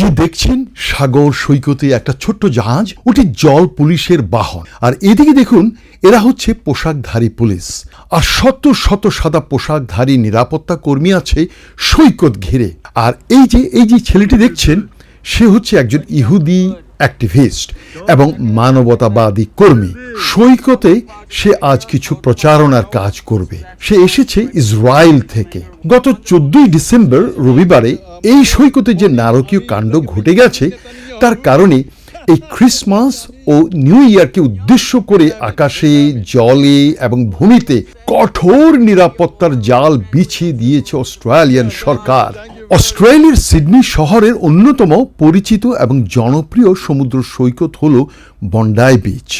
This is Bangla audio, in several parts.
যে দেখছেন, সাগর সৈকতে একটা ছোট্ট জাহাজ, ওটি জল পুলিশের বাহন। আর এদিকে দেখুন, এরা হচ্ছে পোশাকধারী পুলিশ। আর শত শত সাদা পোশাকধারী নিরাপত্তা কর্মী আছে সৈকত ঘিরে। আর এই যে এই যে ছেলেটি দেখছেন, সে হচ্ছে একজন ইহুদি অ্যাক্টিভিস্ট এবং মানবতাবাদী কর্মী। সৈকতে সে আজ কিছু প্রচারণার কাজ করবে। সে এসেছে ইসরায়েল থেকে। গত চোদ্দই ডিসেম্বর রবিবারে এই সৈকতে যে নারকীয় কাণ্ড ঘটে গেছে, তার কারণে এই ক্রিসমাস ও নিউ ইয়ারকে উদ্দেশ্য করে আকাশে, জলে এবং ভূমিতে কঠোর নিরাপত্তার জাল বিছিয়ে দিয়েছে অস্ট্রেলিয়ান সরকার। অস্ট্রেলিয়ার সিডনি শহরের অন্যতম পরিচিত এবং জনপ্রিয় সমুদ্র সৈকত হল বন্ডাই বিচ।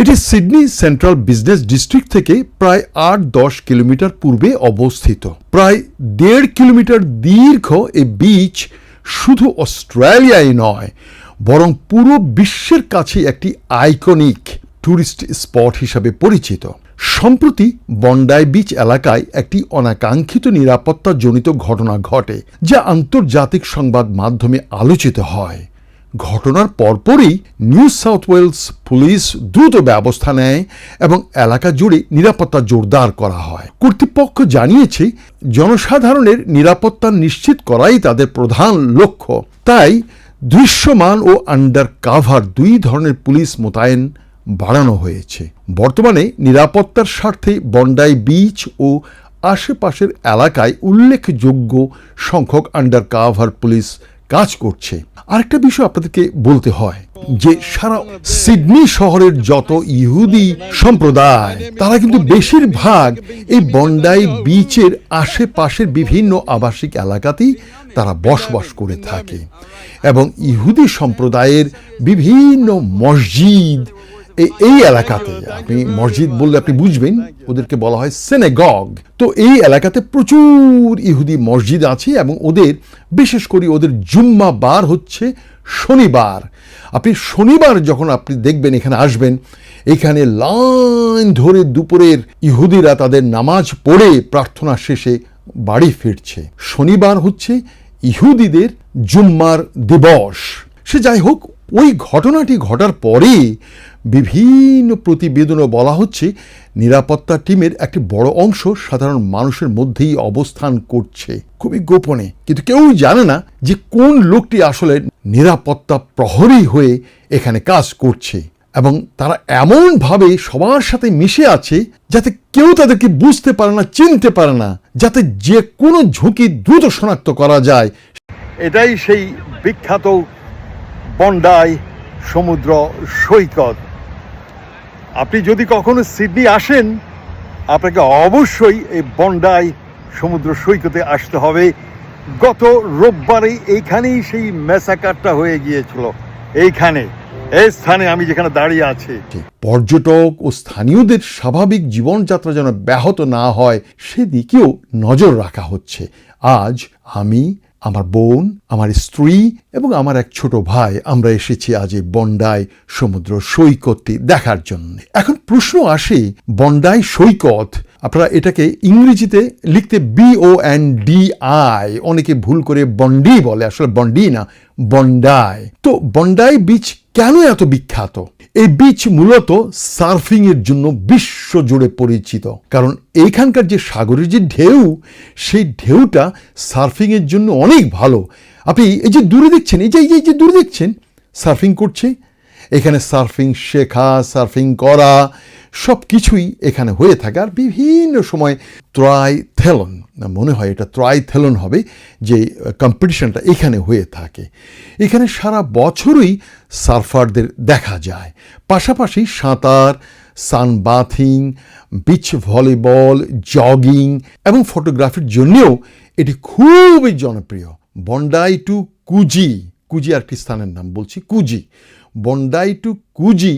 এটি সিডনি সেন্ট্রাল বিজনেস ডিস্ট্রিক্ট থেকে প্রায় আট দশ কিলোমিটার পূর্বে অবস্থিত। প্রায় দেড় কিলোমিটার দীর্ঘ এই বিচ শুধু অস্ট্রেলিয়ায় নয়, বরং পুরো বিশ্বের কাছে একটি আইকনিক ট্যুরিস্ট স্পট হিসাবে পরিচিত। সম্প্রতি বন্ডাই বিচ এলাকায় একটি অনাকাঙ্ক্ষিত নিরাপত্তাজনিত ঘটনা ঘটে, যা আন্তর্জাতিক সংবাদ মাধ্যমে আলোচিত হয়। ঘটনার পরপরই নিউ সাউথ ওয়েলস পুলিশ দ্রুত ব্যবস্থা নেয় এবং এলাকা জুড়ে নিরাপত্তা জোরদার করা হয়। কর্তৃপক্ষ জানিয়েছে, জনসাধারণের নিরাপত্তা নিশ্চিত করাই তাদের প্রধান লক্ষ্য। তাই দৃশ্যমান ও আন্ডার কাভার দুই ধরনের পুলিশ মোতায়েন বাড়ানো হয়েছে। বর্তমানে নিরাপত্তার স্বার্থে বন্ডাই বিচ ও আশেপাশের এলাকায় উল্লেখযোগ্য সংখ্যক আন্ডার কাভার পুলিশ কাজ করছে। আরেকটা বিষয় আপনাদেরকে বলতে হয় যে, সারা সিডনি শহরের যত ইহুদি সম্প্রদায়, তারা কিন্তু বেশিরভাগ এই বন্ডাই বিচের আশেপাশের বিভিন্ন আবাসিক এলাকাতেই তারা বসবাস করে থাকে। এবং ইহুদি সম্প্রদায়ের বিভিন্ন মসজিদ এই এই এলাকাতে আপনি মসজিদ বললে আপনি বুঝবেন, ওদেরকে বলা হয় সেনেগগ তো এই এলাকাতে প্রচুর ইহুদি মসজিদ আছে এবং ওদের, বিশেষ করে ওদের জুম্মা বার হচ্ছে শনিবার। আপনি শনিবার যখন আপনি দেখবেন, এখানে আসবেন, এখানে লাইন ধরে দুপুরের ইহুদিরা তাদের নামাজ পড়ে প্রার্থনা শেষে বাড়ি ফিরছে। শনিবার হচ্ছে ইহুদিদের জুম্মার দিবস। সে যাই হোক, ওই ঘটনাটি ঘটার পরে বিভিন্ন প্রতিবেদনে বলা হচ্ছে, নিরাপত্তা টিমের একটি বড় অংশ সাধারণ মানুষের মধ্যেই অবস্থান করছে। খুবই গোপনে। কিন্তু কেউ জানে না যে কোন লোকটি আসলে নিরাপত্তা প্রহরী হয়ে এখানে কাজ করছে। এবং তারা এমনভাবে সবার সাথে মিশে আছে যাতে কেউ তাদেরকে বুঝতে পারে না, চিনতে পারে না, যাতে যে কোনো ঝুঁকি দ্রুত শনাক্ত করা যায়। এটাই সেই বিখ্যাত বন্ডাই সমুদ্র সৈকত। আপনি যদি কখনো সিডনি আসেন, আপনাকে অবশ্যই এই বন্ডাই সমুদ্র সৈকতে আসতে হবে। গত রোববারে এইখানেই সেই মেসাকারটা হয়ে গিয়েছিল। এইখানে, এই স্থানে আমি যেখানে দাঁড়িয়ে আছি। পর্যটক ও স্থানীয়দের স্বাভাবিক জীবনযাত্রা যেন ব্যাহত না হয়, সেদিকেও নজর রাখা হচ্ছে। আজ আমি আমার বোন, আমার স্ত্রী এবং আমার এক ছোট ভাই, আমরা এসেছি আজ এই বন্ডায় সমুদ্র সৈকতটি দেখার জন্য। এখন প্রশ্ন আসে বন্ডায় সৈকত আপনারা এটাকে ইংরেজিতে লিখতে B O N D I অনেকে ভুল করে বন্ডি বলে, আসলে বন্ডি না বন্ডাই তো বন্ডাই বিচ কেন এত বিখ্যাত? এই বিচ মূলত সার্ফিং এর জন্য বিশ্ব জুড়ে পরিচিত। কারণ এইখানকার যে সাগরের যে ঢেউ, সেই ঢেউটা সার্ফিং এর জন্য অনেক ভালো। আপনি এই যে দূরে দেখছেন, এই যে এই যে দূরে দেখছেন সার্ফিং করছে এখানে সার্ফিং শেখা, সার্ফিং করা সব কিছুই এখানে হয়ে থাকে। আর বিভিন্ন সময় ত্রাই থেলন মনে হয় এটা ত্রাই থেলন হবে, যে কম্পিটিশনটা এখানে হয়ে থাকে। এখানে সারা বছরই সার্ফারদের দেখা যায়। পাশাপাশি সাঁতার, সানবাথিং বিচ ভলিবল জগিং এবং ফটোগ্রাফির জন্যেও এটি খুবই জনপ্রিয়। বন্ডাই টু কুজি কুজি আর কি স্থানের নাম বলছি, Coogee. Bondi to Coogee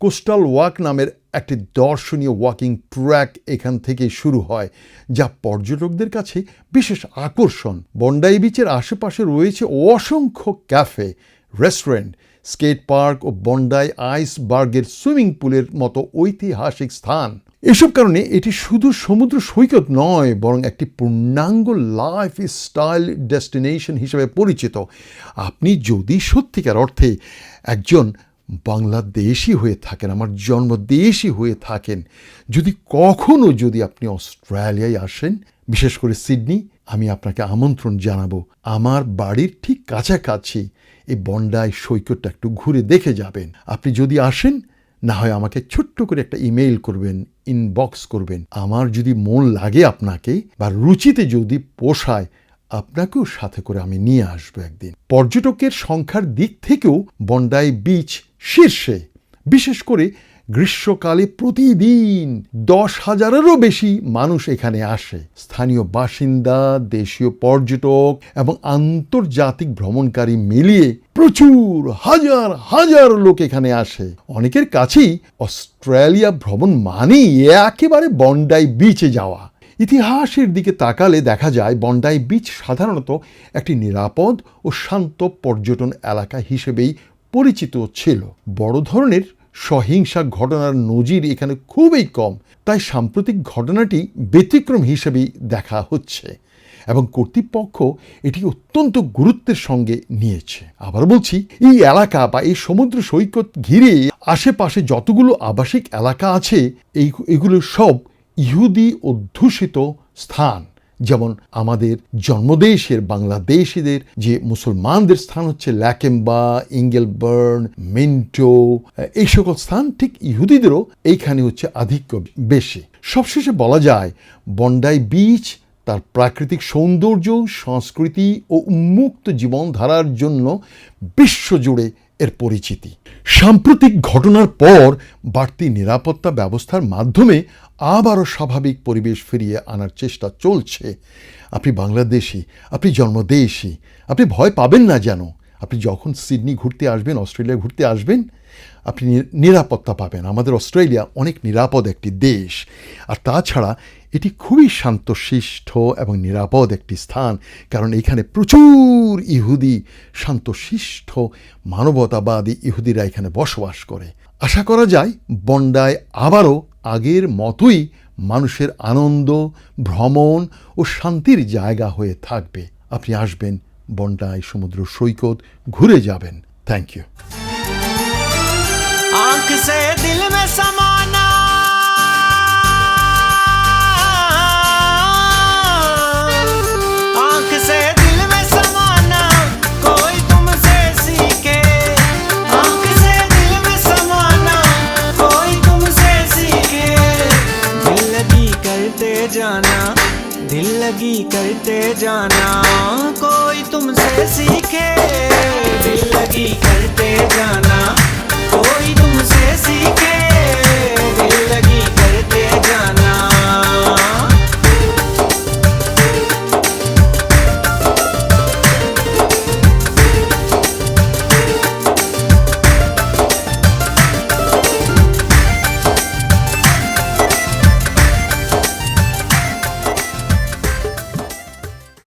coastal walk নামের একটি দর্শনীয় ওয়াকিং ট্র্যাক এখান থেকে শুরু হয়, যা পর্যটকদের কাছে বিশেষ আকর্ষণ। বন্ডাই বিচের আশেপাশে রয়েছে অসংখ্য ক্যাফে, রেস্টুরেন্ট স্কেট পার্ক ও বন্ডাই আইসবার্গের সুইমিং পুলের মতো ঐতিহাসিক স্থান। এসব কারণে এটি শুধু সমুদ্র সৈকত নয়, বরং একটি পূর্ণাঙ্গ লাইফ স্টাইল ডেস্টিনেশন হিসেবে পরিচিত। আপনি যদি সত্যিকার অর্থে একজন বাংলাদেশি হয়ে থাকেন, আমার জন্মদেশি হয়ে থাকেন, যদি কখনো যদি আপনি অস্ট্রেলিয়ায় আসেন, বিশেষ করে সিডনি, আমি আপনাকে আমন্ত্রণ জানাব। আমার বাড়ির ঠিক কাছাকাছি এই বন্ডায় সৈকতটা একটু ঘুরে দেখে যাবেন। আপনি যদি আসেন, না হয় আমাকে ছোট্ট করে একটা ইমেইল করবেন, ইনবক্স করবেন। আমার যদি মন লাগে আপনাকে বা রুচিতে যদি পোষায়, আপনাকেও সাথে করে আমি নিয়ে আসব একদিন। পর্যটকের সংখ্যার দিক থেকেও বন্ডাই বিচ শীর্ষে। বিশেষ করে গ্রীষ্মকালে প্রতিদিন দশ হাজারেরও বেশি মানুষ এখানে আসে। স্থানীয় বাসিন্দা, দেশীয় পর্যটক এবং আন্তর্জাতিক ভ্রমণকারী মিলিয়ে প্রচুর হাজার হাজার লোক এখানে আসে। অনেকের কাছেই অস্ট্রেলিয়া ভ্রমণ মানেই একেবারে বন্ডাই বিচে যাওয়া। ইতিহাসের দিকে তাকালে দেখা যায়, বন্ডাই বিচ সাধারণত একটি নিরাপদ ও শান্ত পর্যটন এলাকা হিসেবেই পরিচিত ছিল। বড় ধরনের সহিংসা ঘটনার নজির এখানে খুবই কম। তাই সাম্প্রতিক ঘটনাটি ব্যতিক্রম হিসেবেই দেখা হচ্ছে এবং কর্তৃপক্ষ এটি অত্যন্ত গুরুত্বের সঙ্গে নিয়েছে। আবার বলছি, এই এলাকা বা এই সমুদ্র সৈকত ঘিরে আশেপাশে যতগুলো আবাসিক এলাকা আছে, এই, এগুলো সব ইহুদি অধ্যুষিত স্থান। যেমন আমাদের জন্মদেশের বাংলাদেশিদের যে মুসলমানদের স্থান হচ্ছে ল্যাকেম্বা, ইঙ্গেলবার্ন, মিন্টো, এই সকল স্থান ঠিক ইহুদিদেরও এইখানে হচ্ছে আধিক্য বেশি। সবশেষে বলা যায়, বন্ডাই বিচ তার প্রাকৃতিক সৌন্দর্য, সংস্কৃতি ও উন্মুক্ত জীবনধারার জন্য বিশ্বজুড়ে এর পরিচিতি। সাম্প্রতিক ঘটনার পর বাড়তি নিরাপত্তা ব্যবস্থার মাধ্যমে আবারও স্বাভাবিক পরিবেশ ফিরিয়ে আনার চেষ্টা চলছে। আপনি বাংলাদেশি, আপনি জন্মদেশি, আপনি ভয় পাবেন না যেন। আপনি যখন সিডনি ঘুরতে আসবেন, অস্ট্রেলিয়া ঘুরতে আসবেন, আপনি নিরাপত্তা পাবেন। আমাদের অস্ট্রেলিয়া অনেক নিরাপদ একটি দেশ। আর তাছাড়া এটি খুবই শান্তশিষ্ট এবং নিরাপদ একটি স্থান, কারণ এখানে প্রচুর ইহুদি শান্তশিষ্ট, মানবতাবাদী ইহুদিরা এখানে বসবাস করে। আশা করা যায়, বন্ডায় আবারও আগের মতোই মানুষের আনন্দ, ভ্রমণ ও শান্তির জায়গা হয়ে থাকবে। আপনি আসবেন বন্ডায় সমুদ্র সৈকত, ঘুরে যাবেন। থ্যাংক ইউ लगी करते जाना कोई तुमसे सीखे। दिल लगी करते जाना कोई तुमसे सीखे।